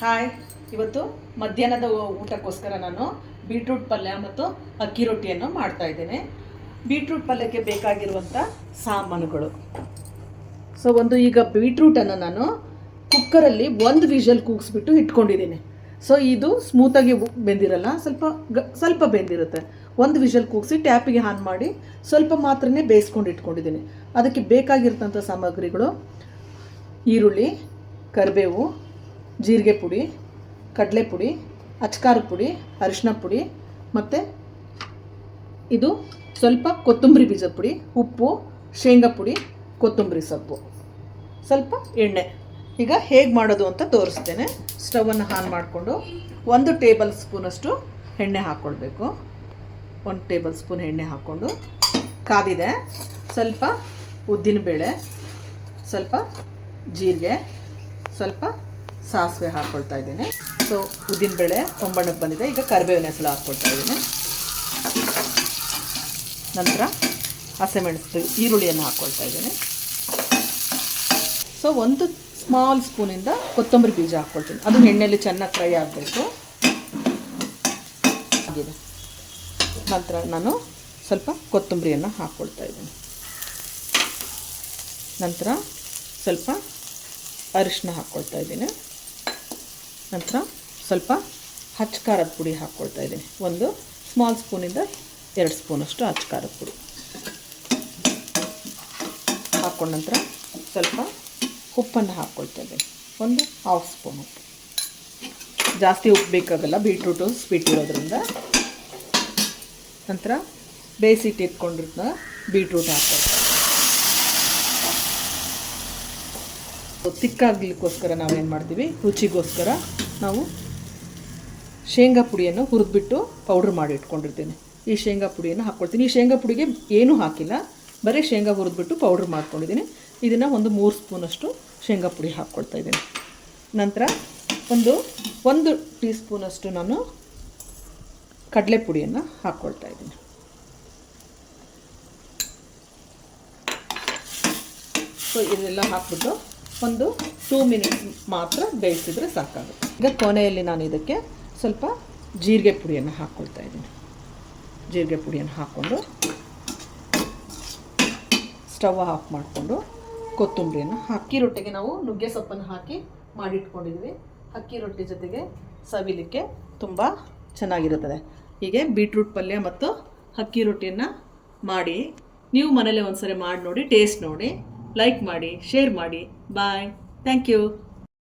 Hi. ಇವತ್ತು ಮಧ್ಯಾಹ್ನದ ಊಟಕ್ಕೋಸ್ಕರ ನಾನು ಬೀಟ್ರೂಟ್ ಪಲ್ಯ ಮತ್ತು ಅಕ್ಕಿ ರೊಟ್ಟಿಯನ್ನು ಮಾಡ್ತಾ ಇದ್ದೇನೆ. ಬೀಟ್ರೂಟ್ ಪಲ್ಯಕ್ಕೆ ಬೇಕಾಗಿರುವಂಥ ಸಾಮಾನುಗಳು. ಸೊ ಒಂದು ಈಗ ಬೀಟ್ರೂಟನ್ನು ನಾನು ಕುಕ್ಕರಲ್ಲಿ ಒಂದು ವಿಷಲ್ ಕೂಗಿಸ್ಬಿಟ್ಟು ಇಟ್ಕೊಂಡಿದ್ದೀನಿ. ಸೊ ಇದು ಸ್ಮೂತಾಗಿ ಬೆಂದಿರಲ್ಲ, ಸ್ವಲ್ಪ ಗ ಸ್ವಲ್ಪ ಬೆಂದಿರುತ್ತೆ. ಒಂದು ವಿಷಲ್ ಕೂಗಿಸಿ ಟ್ಯಾಪಿಗೆ ಆನ್ ಮಾಡಿ ಸ್ವಲ್ಪ ಮಾತ್ರನೇ ಬೇಯಿಸ್ಕೊಂಡು ಇಟ್ಕೊಂಡಿದ್ದೀನಿ. ಅದಕ್ಕೆ ಬೇಕಾಗಿರ್ತಂಥ ಸಾಮಗ್ರಿಗಳು ಈರುಳ್ಳಿ, ಕರಿಬೇವು ಜೀರಿಗೆ ಪುಡಿ, ಕಡಲೆ ಪುಡಿ, ಅಚ್ಕಾರ ಪುಡಿ ಅರಿಶಿನ ಪುಡಿ ಮತ್ತು ಇದು ಸ್ವಲ್ಪ ಕೊತ್ತಂಬರಿ ಬೀಜ ಪುಡಿ, ಉಪ್ಪು, ಶೇಂಗಾ ಪುಡಿ, ಕೊತ್ತಂಬರಿ ಸೊಪ್ಪು. ಸ್ವಲ್ಪ ಎಣ್ಣೆ. ಈಗ ಹೇಗೆ ಮಾಡೋದು ಅಂತ ತೋರಿಸ್ತೇನೆ. ಸ್ಟವನ್ನು ಆನ್ ಮಾಡಿಕೊಂಡು ಒಂದು ಟೇಬಲ್ ಸ್ಪೂನಷ್ಟು ಎಣ್ಣೆ ಹಾಕ್ಕೊಳ್ಬೇಕು ಒಂದು ಟೇಬಲ್ ಸ್ಪೂನ್ ಎಣ್ಣೆ ಹಾಕ್ಕೊಂಡು. ಕಾದಿದೆ. ಸ್ವಲ್ಪ ಉದ್ದಿನಬೇಳೆ, ಸ್ವಲ್ಪ ಜೀರಿಗೆ, ಸ್ವಲ್ಪ ಸಾಸಿವೆ ಹಾಕ್ಕೊಳ್ತಾ ಇದ್ದೀನಿ. ಸೊ ಉದ್ದಿನಬೇಳೆ ತೊಂಬಣ್ಣಕ್ಕೆ ಬಂದಿದೆ. ಈಗ ಕರಿಬೇವಿನ ಹೆಸರು ಹಾಕ್ಕೊಳ್ತಾ ಇದ್ದೀನಿ. ನಂತರ ಹಸಿಮೆಣಸು ಈರುಳ್ಳಿಯನ್ನು ಹಾಕ್ಕೊಳ್ತಾ ಇದ್ದೀನಿ. ಸೊ ಒಂದು ಸ್ಮಾಲ್ ಸ್ಪೂನಿಂದ ಕೊತ್ತಂಬರಿ ಬೀಜ ಹಾಕ್ಕೊಳ್ತೀನಿ ಅದು ಎಣ್ಣೆಯಲ್ಲಿ ಚೆನ್ನಾಗಿ ಫ್ರೈ ಆಗಬೇಕು. ಆಗಿದೆ. ನಂತರ ನಾನು ಸ್ವಲ್ಪ ಕೊತ್ತಂಬರಿಯನ್ನು ಹಾಕ್ಕೊಳ್ತಾ ಇದ್ದೀನಿ. ನಂತರ ಸ್ವಲ್ಪ ಅರಿಶಿನ ಹಾಕ್ಕೊಳ್ತಾ ಇದ್ದೀನಿ. ನಂತರ ಸ್ವಲ್ಪ ಹಚ್ಚ ಖಾರದ ಪುಡಿ ಹಾಕ್ಕೊಳ್ತಾ ಇದ್ದೀನಿ. ಒಂದು ಸ್ಮಾಲ್ ಸ್ಪೂನಿಂದ ಎರಡು ಸ್ಪೂನಷ್ಟು ಹಚ್ಚ ಖಾರದ ಪುಡಿ. ಹಾಕ್ಕೊಂಡ ನಂತರ ಸ್ವಲ್ಪ ಉಪ್ಪನ್ನು ಹಾಕ್ಕೊಳ್ತಾ ಇದ್ದೀನಿ. ಒಂದು ಹಾಫ್ ಸ್ಪೂನ್ ಉಪ್ಪು. ಜಾಸ್ತಿ ಉಪ್ಪು ಬೇಕಾಗಲ್ಲ ಬೀಟ್ರೂಟು ಸ್ವೀಟ್ ಇರೋದ್ರಿಂದ. ನಂತರ ಬೇಯಿಸಿಟ್ಟು ಇಟ್ಕೊಂಡಿರ್ತ ಬೀಟ್ರೂಟ್ ಹಾಕ್ಕೊಳ್ತಾ ತಿಕ್ಕಾಗ್ಲಿಕ್ಕೋಸ್ಕರ ನಾವೇನು ಮಾಡ್ತೀವಿ? ರುಚಿಗೋಸ್ಕರ ನಾವು ಶೇಂಗಾ ಪುಡಿಯನ್ನು ಹುರಿದ್ಬಿಟ್ಟು ಪೌಡ್ರ್ ಮಾಡಿ ಇಟ್ಕೊಂಡಿರ್ತೀನಿ. ಈ ಶೇಂಗಾ ಪುಡಿಯನ್ನು ಹಾಕ್ಕೊಳ್ತೀನಿ. ಈ ಶೇಂಗಾ ಪುಡಿಗೆ ಏನೂ ಹಾಕಿಲ್ಲ. ಬರೀ ಶೇಂಗಾ ಹುರಿದ್ಬಿಟ್ಟು ಪೌಡ್ರ್ ಮಾಡ್ಕೊಂಡಿದ್ದೀನಿ. ಇದನ್ನು ಒಂದು ಮೂರು ಸ್ಪೂನಷ್ಟು ಶೇಂಗಾ ಪುಡಿ ಹಾಕ್ಕೊಳ್ತಾ ಇದ್ದೀನಿ. ನಂತರ ಒಂದು ಒಂದು ಟೀ ಸ್ಪೂನಷ್ಟು ನಾನು ಕಡಲೆ ಪುಡಿಯನ್ನು ಹಾಕ್ಕೊಳ್ತಾ ಇದ್ದೀನಿ. ಸೊ ಇದೆಲ್ಲ ಹಾಕ್ಬಿಟ್ಟು ಒಂದು ಟೂ ಮಿನಿಟ್ಸ್ ಮಾತ್ರ ಬೇಯಿಸಿದ್ರೆ ಸಾಕಾಗುತ್ತೆ. ಈಗ ಕೊನೆಯಲ್ಲಿ ನಾನು ಇದಕ್ಕೆ ಸ್ವಲ್ಪ ಜೀರಿಗೆ ಪುಡಿಯನ್ನು ಹಾಕ್ಕೊಳ್ತಾ ಇದ್ದೀನಿ. ಜೀರಿಗೆ ಪುಡಿಯನ್ನು ಹಾಕ್ಕೊಂಡು ಸ್ಟವ್ ಆಫ್ ಮಾಡಿಕೊಂಡು ಕೊತ್ತಂಬರಿಯನ್ನು ಅಕ್ಕಿ ರೊಟ್ಟಿಗೆ ನಾವು ನುಗ್ಗೆ ಸೊಪ್ಪನ್ನು ಹಾಕಿ ಮಾಡಿಟ್ಕೊಂಡಿದ್ವಿ. ಅಕ್ಕಿ ರೊಟ್ಟಿ ಜೊತೆಗೆ ಸವಿಲಿಕ್ಕೆ ತುಂಬ ಚೆನ್ನಾಗಿರುತ್ತದೆ. ಹೀಗೆ ಬೀಟ್ರೂಟ್ ಪಲ್ಯ ಮತ್ತು ಅಕ್ಕಿ ರೊಟ್ಟಿಯನ್ನು ಮಾಡಿ, ನೀವು ಮನೇಲಿ ಒಂದ್ಸರಿ ಮಾಡಿ ನೋಡಿ ಟೇಸ್ಟ್ ನೋಡಿ. ಲೈಕ್ ಮಾಡಿ ಶೇರ್ ಮಾಡಿ. Bye thank you